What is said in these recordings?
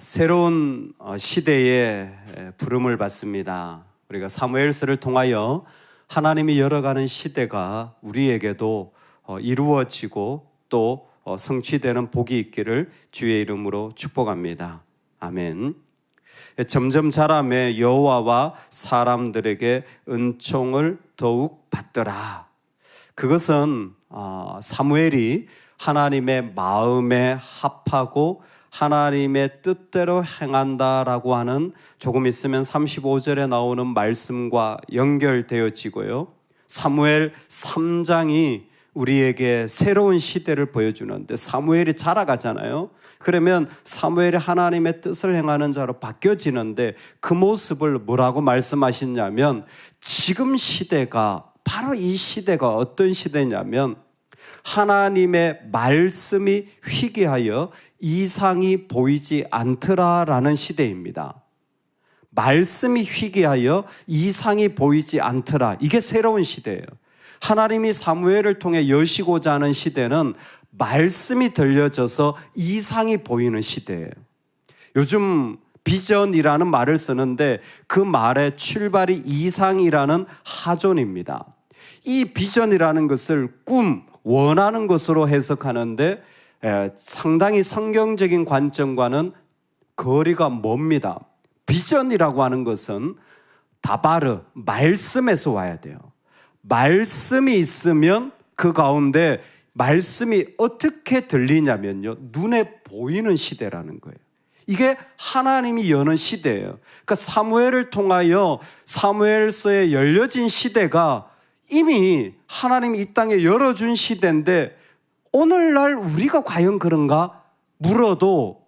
새로운 어, 시대에 부름을 받습니다. 우리가 사무엘서를 통하여 하나님이 열어가는 시대가 우리에게도 어, 이루어지고 또 어, 성취되는 복이 있기를 주의 이름으로 축복합니다. 아멘. 점점 자람에 여호와와 사람들에게 은총을 더욱 받더라. 그것은 사무엘이 하나님의 마음에 합하고 하나님의 뜻대로 행한다라고 하는 조금 있으면 35절에 나오는 말씀과 연결되어지고요. 사무엘 3장이 우리에게 새로운 시대를 보여주는데 사무엘이 자라가잖아요. 그러면 사무엘이 하나님의 뜻을 행하는 자로 바뀌어지는데 그 모습을 뭐라고 말씀하셨냐면 지금 시대가 바로 이 시대가 어떤 시대냐면 하나님의 말씀이 희귀하여 이상이 보이지 않더라라는 시대입니다. 말씀이 희귀하여 이상이 보이지 않더라. 이게 새로운 시대예요. 하나님이 사무엘을 통해 여시고자 하는 시대는 말씀이 들려져서 이상이 보이는 시대예요. 요즘 비전이라는 말을 쓰는데 그 말의 출발이 이상이라는 하존입니다. 이 비전이라는 것을 꿈, 원하는 것으로 해석하는데 상당히 성경적인 관점과는 거리가 멉니다. 비전이라고 하는 것은 다바르, 말씀에서 와야 돼요. 말씀이 있으면 그 가운데 말씀이 어떻게 들리냐면요. 눈에 보이는 시대라는 거예요. 이게 하나님이 여는 시대예요. 그러니까 사무엘을 통하여 사무엘서에 열려진 시대가 이미 하나님이 이 땅에 열어준 시대인데 오늘날 우리가 과연 그런가 물어도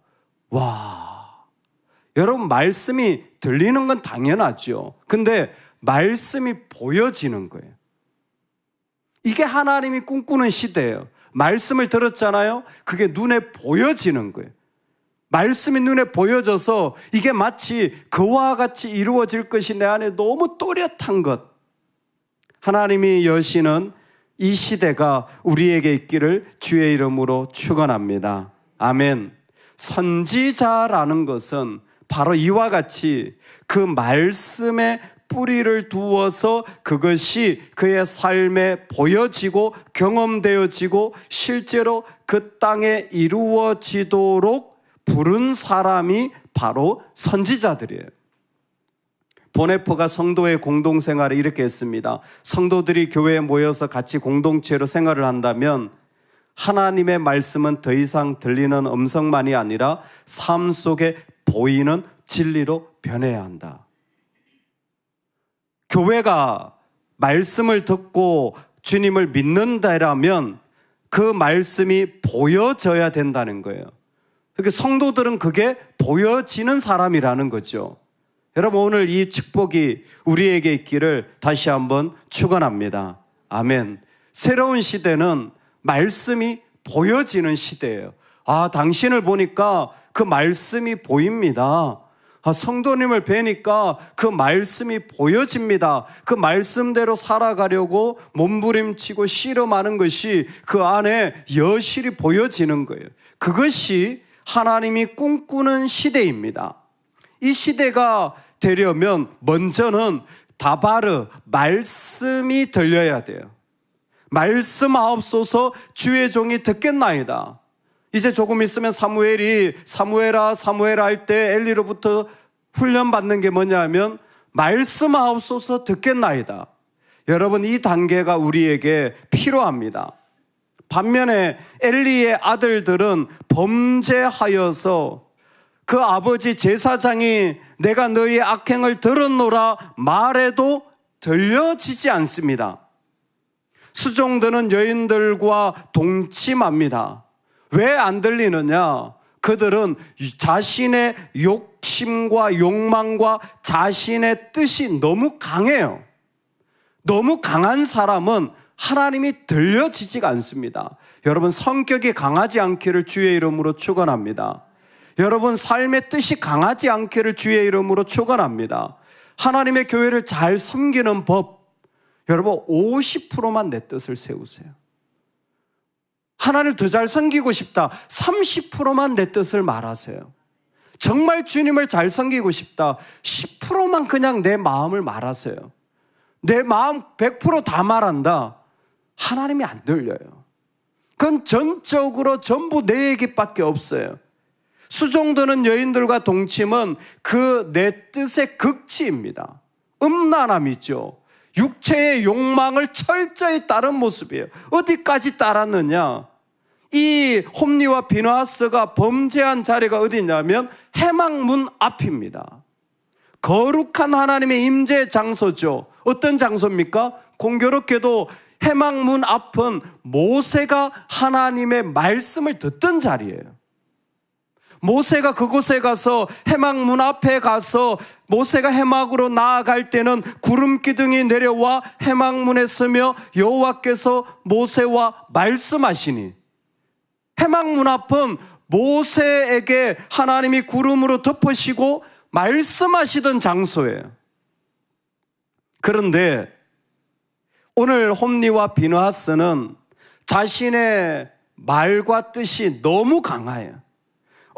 와 여러분 말씀이 들리는 건 당연하죠. 근데 말씀이 보여지는 거예요. 이게 하나님이 꿈꾸는 시대예요. 말씀을 들었잖아요. 그게 눈에 보여지는 거예요. 말씀이 눈에 보여져서 이게 마치 그와 같이 이루어질 것이 내 안에 너무 또렷한 것. 하나님이 여시는 이 시대가 우리에게 있기를 주의 이름으로 축원합니다. 아멘. 선지자라는 것은 바로 이와 같이 그 말씀에 뿌리를 두어서 그것이 그의 삶에 보여지고 경험되어지고 실제로 그 땅에 이루어지도록 부른 사람이 바로 선지자들이에요. 보네프가 성도의 공동생활을 이렇게 했습니다. 성도들이 교회에 모여서 같이 공동체로 생활을 한다면 하나님의 말씀은 더 이상 들리는 음성만이 아니라 삶 속에 보이는 진리로 변해야 한다. 교회가 말씀을 듣고 주님을 믿는다라면 그 말씀이 보여져야 된다는 거예요. 그러니까 성도들은 그게 보여지는 사람이라는 거죠. 여러분 오늘 이 축복이 우리에게 있기를 다시 한번 축원합니다. 아멘. 새로운 시대는 말씀이 보여지는 시대예요. 아, 당신을 보니까 그 말씀이 보입니다. 아, 성도님을 뵈니까 그 말씀이 보여집니다. 그 말씀대로 살아가려고 몸부림치고 씨름하는 것이 그 안에 여실히 보여지는 거예요. 그것이 하나님이 꿈꾸는 시대입니다. 이 시대가 되려면 먼저는 다바르 말씀이 들려야 돼요. 말씀 하옵소서 주의 종이 듣겠나이다. 이제 조금 있으면 사무엘이 사무엘아 사무엘 할때 엘리로부터 훈련 받는 게 뭐냐면 말씀 하옵소서 듣겠나이다. 여러분 이 단계가 우리에게 필요합니다. 반면에 엘리의 아들들은 범죄하여서 그 아버지 제사장이 내가 너희 악행을 들었노라 말해도 들려지지 않습니다. 수종드는 여인들과 동침합니다. 왜 안 들리느냐? 그들은 자신의 욕심과 욕망과 자신의 뜻이 너무 강해요. 너무 강한 사람은 하나님이 들려지지가 않습니다. 여러분 성격이 강하지 않기를 주의 이름으로 축원합니다. 여러분 삶의 뜻이 강하지 않기를 주의 이름으로 축원합니다. 하나님의 교회를 잘 섬기는 법. 여러분 50%만 내 뜻을 세우세요. 하나님을 더잘 섬기고 싶다. 30%만 내 뜻을 말하세요. 정말 주님을 잘 섬기고 싶다. 10%만 그냥 내 마음을 말하세요. 내 마음 100%다 말한다. 하나님이 안 들려요. 그건 전적으로 전부 내 얘기밖에 없어요. 수종드는 여인들과 동침은 그 내 뜻의 극치입니다. 음란함이죠. 육체의 욕망을 철저히 따른 모습이에요. 어디까지 따랐느냐? 이 홈리와 비누하스가 범죄한 자리가 어디냐면 해망문 앞입니다. 거룩한 하나님의 임재 장소죠. 어떤 장소입니까? 공교롭게도 해망문 앞은 모세가 하나님의 말씀을 듣던 자리예요. 모세가 그곳에 가서 해막 문 앞에 가서 모세가 해막으로 나아갈 때는 구름 기둥이 내려와 해막 문에 서며 여호와께서 모세와 말씀하시니 해막 문 앞은 모세에게 하나님이 구름으로 덮으시고 말씀하시던 장소예요. 그런데 오늘 홈리와 비누하스는 자신의 말과 뜻이 너무 강해요.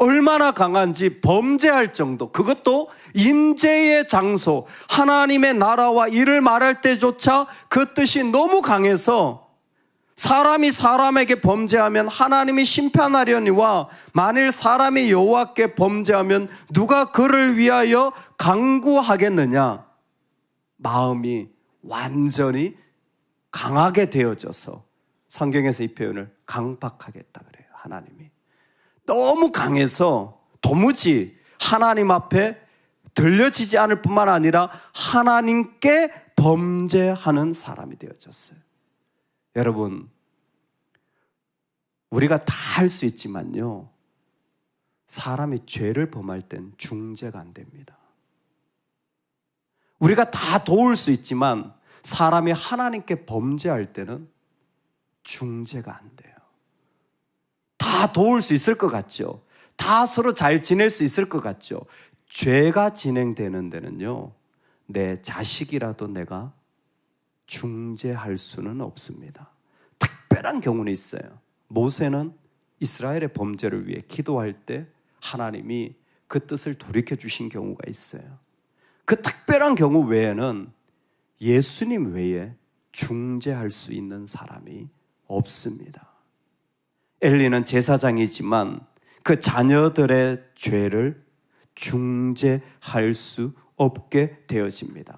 얼마나 강한지 범죄할 정도, 그것도 임재의 장소, 하나님의 나라와 일을 말할 때조차 그 뜻이 너무 강해서 사람이 사람에게 범죄하면 하나님이 심판하려니와 만일 사람이 여호와께 범죄하면 누가 그를 위하여 강구하겠느냐? 마음이 완전히 강하게 되어져서 성경에서 이 표현을 강박하겠다 그래요. 하나님이. 너무 강해서 도무지 하나님 앞에 들려지지 않을 뿐만 아니라 하나님께 범죄하는 사람이 되어졌어요. 여러분, 우리가 다 할 수 있지만요. 사람이 죄를 범할 땐 중재가 안 됩니다. 우리가 다 도울 수 있지만 사람이 하나님께 범죄할 때는 중재가 안 돼요. 다 도울 수 있을 것 같죠. 다 서로 잘 지낼 수 있을 것 같죠. 죄가 진행되는 데는요, 내 자식이라도 내가 중재할 수는 없습니다. 특별한 경우는 있어요. 모세는 이스라엘의 범죄를 위해 기도할 때 하나님이 그 뜻을 돌이켜 주신 경우가 있어요. 그 특별한 경우 외에는 예수님 외에 중재할 수 있는 사람이 없습니다. 엘리는 제사장이지만 그 자녀들의 죄를 중재할 수 없게 되어집니다.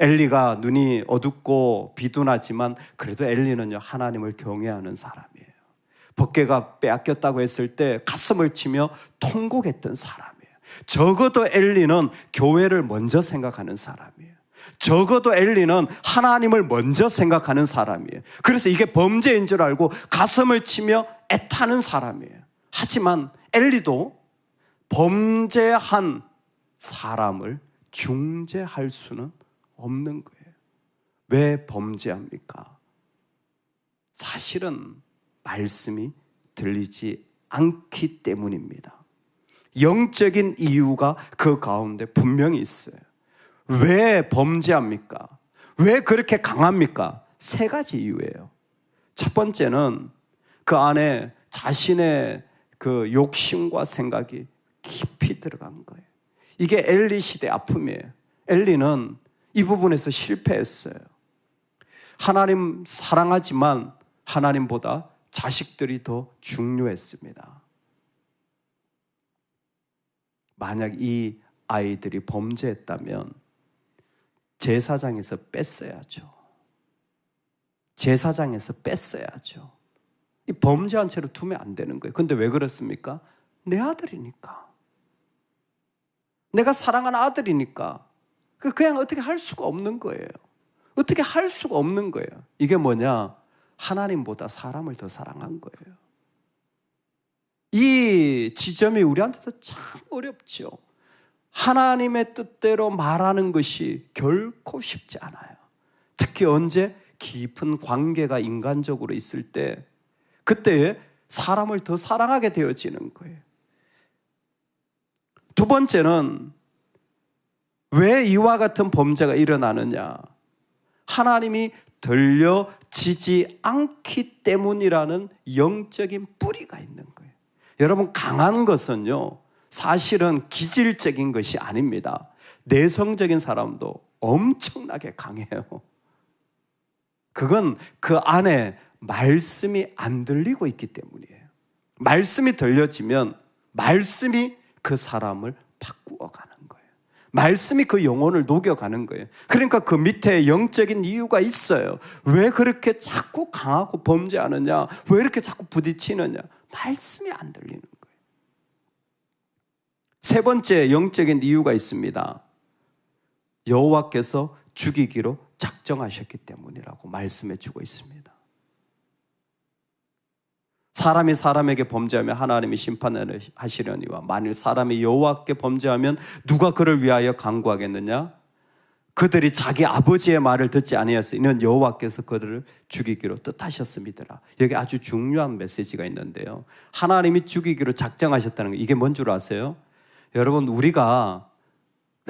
엘리가 눈이 어둡고 비둔하지만 그래도 엘리는요 하나님을 경외하는 사람이에요. 법계가 빼앗겼다고 했을 때 가슴을 치며 통곡했던 사람이에요. 적어도 엘리는 교회를 먼저 생각하는 사람이에요. 적어도 엘리는 하나님을 먼저 생각하는 사람이에요. 그래서 이게 범죄인 줄 알고 가슴을 치며 애타는 사람이에요. 하지만 엘리도 범죄한 사람을 중재할 수는 없는 거예요. 왜 범죄합니까? 사실은 말씀이 들리지 않기 때문입니다. 영적인 이유가 그 가운데 분명히 있어요. 왜 범죄합니까? 왜 그렇게 강합니까? 세 가지 이유예요. 첫 번째는 그 안에 자신의 그 욕심과 생각이 깊이 들어간 거예요. 이게 엘리 시대 아픔이에요. 엘리는 이 부분에서 실패했어요. 하나님 사랑하지만 하나님보다 자식들이 더 중요했습니다. 만약 이 아이들이 범죄했다면 제사장에서 뺐어야죠. 제사장에서 뺐어야죠. 이 범죄한 채로 두면 안 되는 거예요. 근데 왜 그렇습니까? 내 아들이니까. 내가 사랑하는 아들이니까. 그 그냥 어떻게 할 수가 없는 거예요. 어떻게 할 수가 없는 거예요. 이게 뭐냐? 하나님보다 사람을 더 사랑한 거예요. 이 지점이 우리한테도 참 어렵죠. 하나님의 뜻대로 말하는 것이 결코 쉽지 않아요. 특히 언제 깊은 관계가 인간적으로 있을 때, 그때 사람을 더 사랑하게 되어지는 거예요. 두 번째는 왜 이와 같은 범죄가 일어나느냐? 하나님이 들려지지 않기 때문이라는 영적인 뿌리가 있는 거예요. 여러분, 강한 것은요, 사실은 기질적인 것이 아닙니다. 내성적인 사람도 엄청나게 강해요. 그건 그 안에 말씀이 안 들리고 있기 때문이에요. 말씀이 들려지면 말씀이 그 사람을 바꾸어 가는 거예요. 말씀이 그 영혼을 녹여가는 거예요. 그러니까 그 밑에 영적인 이유가 있어요. 왜 그렇게 자꾸 강하고 범죄하느냐? 왜 이렇게 자꾸 부딪히느냐? 말씀이 안 들리는 거예요. 세 번째 영적인 이유가 있습니다. 여호와께서 죽이기로 작정하셨기 때문이라고 말씀해 주고 있습니다. 사람이 사람에게 범죄하면 하나님이 심판을 하시려니와 만일 사람이 여호와께 범죄하면 누가 그를 위하여 강구하겠느냐? 그들이 자기 아버지의 말을 듣지 아니하였으 이는 여호와께서 그들을 죽이기로 뜻하셨습니다. 여기 아주 중요한 메시지가 있는데요. 하나님이 죽이기로 작정하셨다는 거 이게 뭔 줄 아세요? 여러분 우리가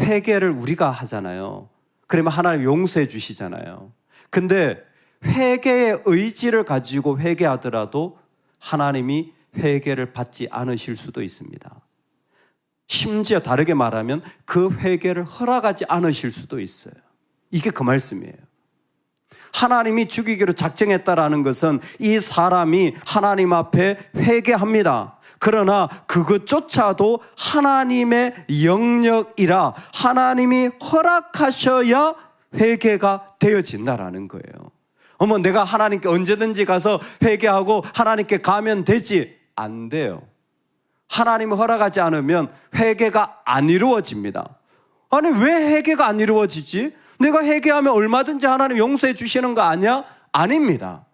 회개를 우리가 하잖아요. 그러면 하나님 용서해 주시잖아요. 근데 회개의 의지를 가지고 회개하더라도 하나님이 회개를 받지 않으실 수도 있습니다. 심지어 다르게 말하면 그 회개를 허락하지 않으실 수도 있어요. 이게 그 말씀이에요. 하나님이 죽이기로 작정했다라는 것은 이 사람이 하나님 앞에 회개합니다. 그러나 그것조차도 하나님의 영역이라 하나님이 허락하셔야 회개가 되어진다라는 거예요. 어머, 내가 하나님께 언제든지 가서 회개하고 하나님께 가면 되지. 안 돼요. 하나님이 허락하지 않으면 회개가 안 이루어집니다. 아니, 왜 회개가 안 이루어지지? 내가 회개하면 얼마든지 하나님 용서해 주시는 거 아니야? 아닙니다.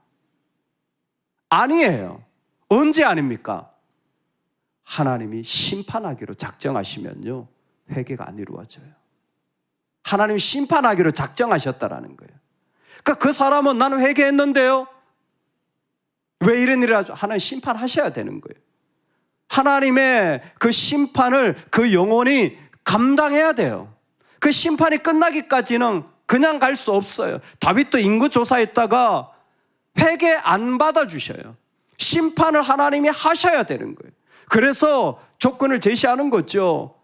아니에요. 언제 아닙니까? 하나님이 심판하기로 작정하시면요. 회개가 안 이루어져요. 하나님이 심판하기로 작정하셨다라는 거예요. 그러니까 그 사람은 나는 회개했는데요. 왜 이런 일을 하죠? 하나님 심판하셔야 되는 거예요. 하나님의 그 심판을 그 영혼이 감당해야 돼요. 그 심판이 끝나기까지는 그냥 갈 수 없어요. 다윗도 인구 조사했다가 회개 안 받아주셔요. 심판을 하나님이 하셔야 되는 거예요. 그래서 조건을 제시하는 거죠.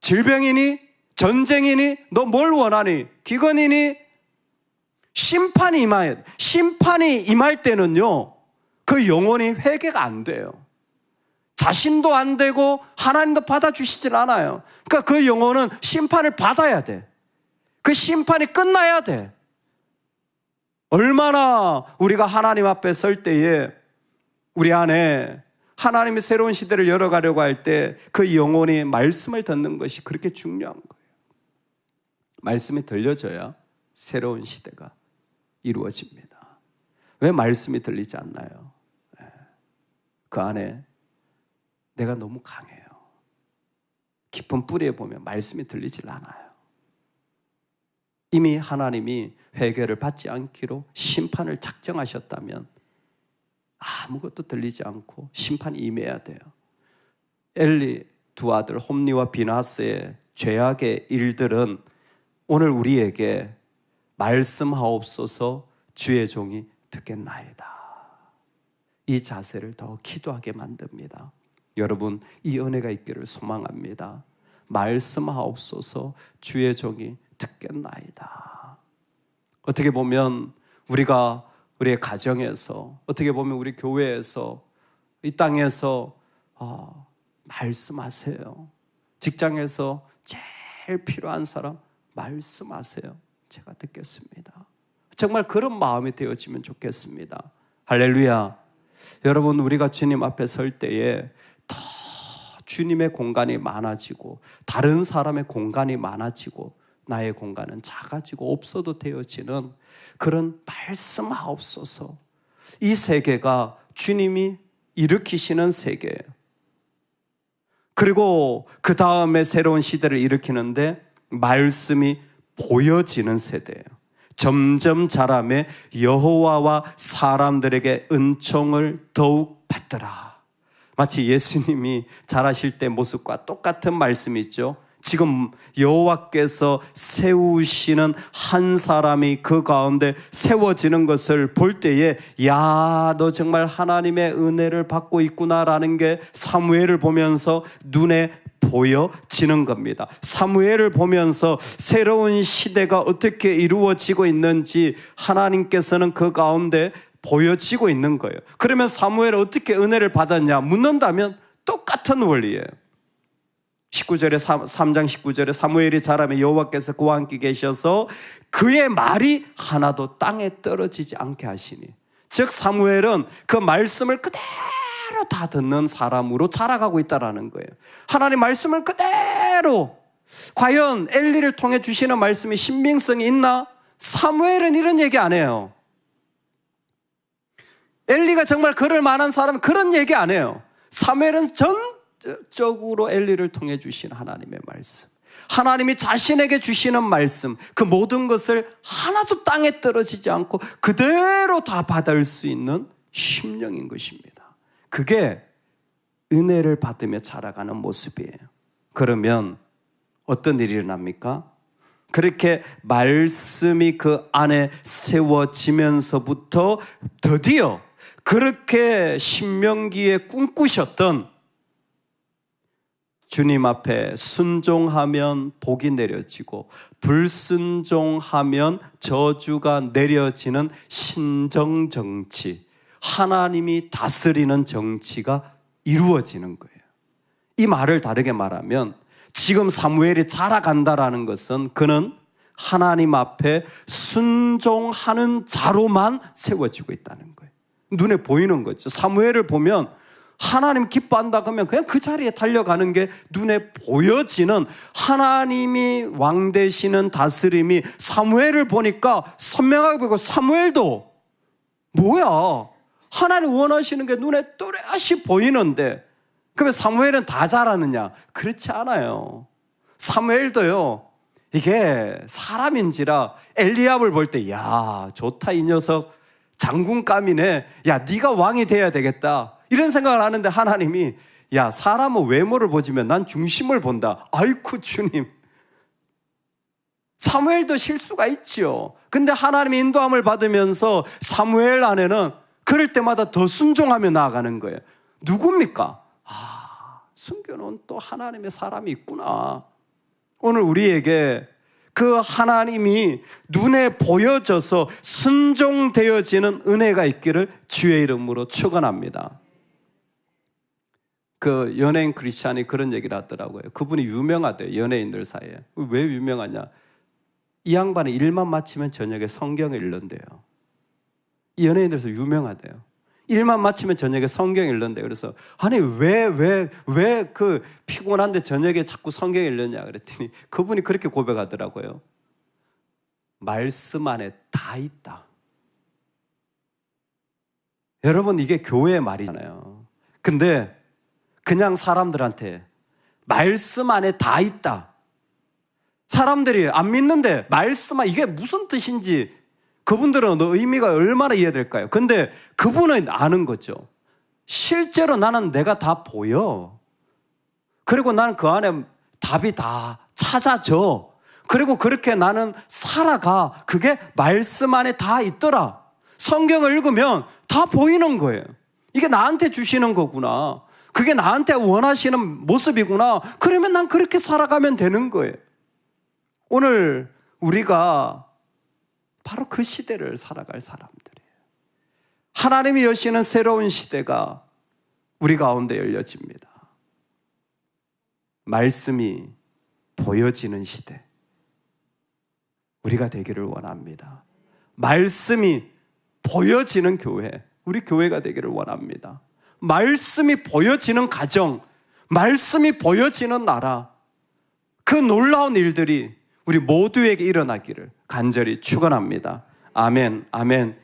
질병이니, 전쟁이니, 너 뭘 원하니, 기근이니, 심판이 임하여, 심판이 임할 때는요, 그 영혼이 회개가 안 돼요. 자신도 안 되고 하나님도 받아주시질 않아요. 그러니까 그 영혼은 심판을 받아야 돼. 그 심판이 끝나야 돼. 얼마나 우리가 하나님 앞에 설 때에 우리 안에 하나님의 새로운 시대를 열어가려고 할 때 그 영혼이 말씀을 듣는 것이 그렇게 중요한 거예요. 말씀이 들려져야 새로운 시대가 이루어집니다. 왜 말씀이 들리지 않나요? 예. 그 안에 내가 너무 강해요. 깊은 뿌리에 보면 말씀이 들리질 않아요. 이미 하나님이 회개를 받지 않기로 심판을 작정하셨다면 아무것도 들리지 않고 심판이 임해야 돼요. 엘리 두 아들 홈니와 비나스의 죄악의 일들은 오늘 우리에게 말씀하옵소서 주의 종이 듣겠나이다. 이 자세를 더 기도하게 만듭니다. 여러분, 이 은혜가 있기를 소망합니다. 말씀하옵소서 주의 종이 듣겠나이다. 어떻게 보면 우리가 우리의 가정에서 어떻게 보면 우리 교회에서 이 땅에서 어, 말씀하세요. 직장에서 제일 필요한 사람 말씀하세요. 제가 듣겠습니다. 정말 그런 마음이 되어지면 좋겠습니다. 할렐루야. 여러분, 우리가 주님 앞에 설 때에 더 주님의 공간이 많아지고, 다른 사람의 공간이 많아지고, 나의 공간은 작아지고 없어도 되어지는 그런 말씀하옵소서. 이 세계가 주님이 일으키시는 세계예요. 그리고 그 다음에 새로운 시대를 일으키는데 말씀이 보여지는 세대예요. 점점 자라매 여호와와 사람들에게 은총을 더욱 받더라. 마치 예수님이 자라실 때 모습과 똑같은 말씀이 있죠. 지금 여호와께서 세우시는 한 사람이 그 가운데 세워지는 것을 볼 때에 야, 너 정말 하나님의 은혜를 받고 있구나라는 게 사무엘을 보면서 눈에 보여지는 겁니다. 사무엘을 보면서 새로운 시대가 어떻게 이루어지고 있는지 하나님께서는 그 가운데 보여지고 있는 거예요. 그러면 사무엘은 어떻게 은혜를 받았냐 묻는다면 똑같은 원리예요. 19절에 3장 19절에 사무엘이 자라며 여호와께서 그와 함께 계셔서 그의 말이 하나도 땅에 떨어지지 않게 하시니 즉 사무엘은 그 말씀을 그대로 다 듣는 사람으로 자라가고 있다라는 거예요. 하나님 말씀을 그대로 과연 엘리를 통해 주시는 말씀이 신빙성이 있나? 사무엘은 이런 얘기 안 해요. 엘리가 정말 그럴 만한 사람 그런 얘기 안 해요. 사무엘은 전 적으로 엘리를 통해 주신 하나님의 말씀. 하나님이 자신에게 주시는 말씀, 그 모든 것을 하나도 땅에 떨어지지 않고 그대로 다 받을 수 있는 심령인 것입니다. 그게 은혜를 받으며 자라가는 모습이에요. 그러면 어떤 일이 일어납니까? 그렇게 말씀이 그 안에 세워지면서부터 드디어 그렇게 신명기에 꿈꾸셨던 주님 앞에 순종하면 복이 내려지고 불순종하면 저주가 내려지는 신정 정치, 하나님이 다스리는 정치가 이루어지는 거예요. 이 말을 다르게 말하면 지금 사무엘이 자라간다라는 것은 그는 하나님 앞에 순종하는 자로만 세워지고 있다는 거예요. 눈에 보이는 거죠. 사무엘을 보면 하나님 기뻐한다 그러면 그냥 그 자리에 달려가는 게 눈에 보여지는 하나님이 왕 되시는 다스림이 사무엘을 보니까 선명하게 보이고 사무엘도 뭐야? 하나님 원하시는 게 눈에 또렷이 보이는데 그러면 사무엘은 다 잘하느냐? 그렇지 않아요. 사무엘도요 이게 사람인지라 엘리압을 볼 때 야 좋다 이 녀석. 장군감이네. 야 네가 왕이 돼야 되겠다 이런 생각을 하는데 하나님이 야, 사람은 외모를 보지만 난 중심을 본다. 아이쿠, 주님. 사무엘도 실수가 있지요. 근데 하나님의 인도함을 받으면서 사무엘 안에는 그럴 때마다 더 순종하며 나아가는 거예요. 누굽니까? 아, 숨겨놓은 또 하나님의 사람이 있구나. 오늘 우리에게 그 하나님이 눈에 보여져서 순종되어지는 은혜가 있기를 주의 이름으로 축원합니다. 그 연예인 크리스찬이 그런 얘기를 하더라고요. 그분이 유명하대요. 연예인들 사이에. 왜 유명하냐? 이 양반이 일만 마치면 저녁에 성경을 읽는데요. 연예인들에서 유명하대요. 일만 마치면 저녁에 성경 읽는데 그래서 아니 왜 왜 왜 그 피곤한데 저녁에 자꾸 성경 읽느냐 그랬더니 그분이 그렇게 고백하더라고요. 말씀 안에 다 있다. 여러분 이게 교회의 말이잖아요. 근데 그냥 사람들한테 말씀 안에 다 있다. 사람들이 안 믿는데 말씀 안 이게 무슨 뜻인지 그분들은 의미가 얼마나 이해될까요? 근데 그분은 아는 거죠. 실제로 나는 내가 다 보여. 그리고 나는 그 안에 답이 다 찾아져. 그리고 그렇게 나는 살아가. 그게 말씀 안에 다 있더라. 성경을 읽으면 다 보이는 거예요. 이게 나한테 주시는 거구나. 그게 나한테 원하시는 모습이구나. 그러면 난 그렇게 살아가면 되는 거예요. 오늘 우리가 바로 그 시대를 살아갈 사람들이에요. 하나님이 여시는 새로운 시대가 우리 가운데 열려집니다. 말씀이 보여지는 시대. 우리가 되기를 원합니다. 말씀이 보여지는 교회. 우리 교회가 되기를 원합니다. 말씀이 보여지는 가정, 말씀이 보여지는 나라, 그 놀라운 일들이 우리 모두에게 일어나기를 간절히 축원합니다. 아멘, 아멘.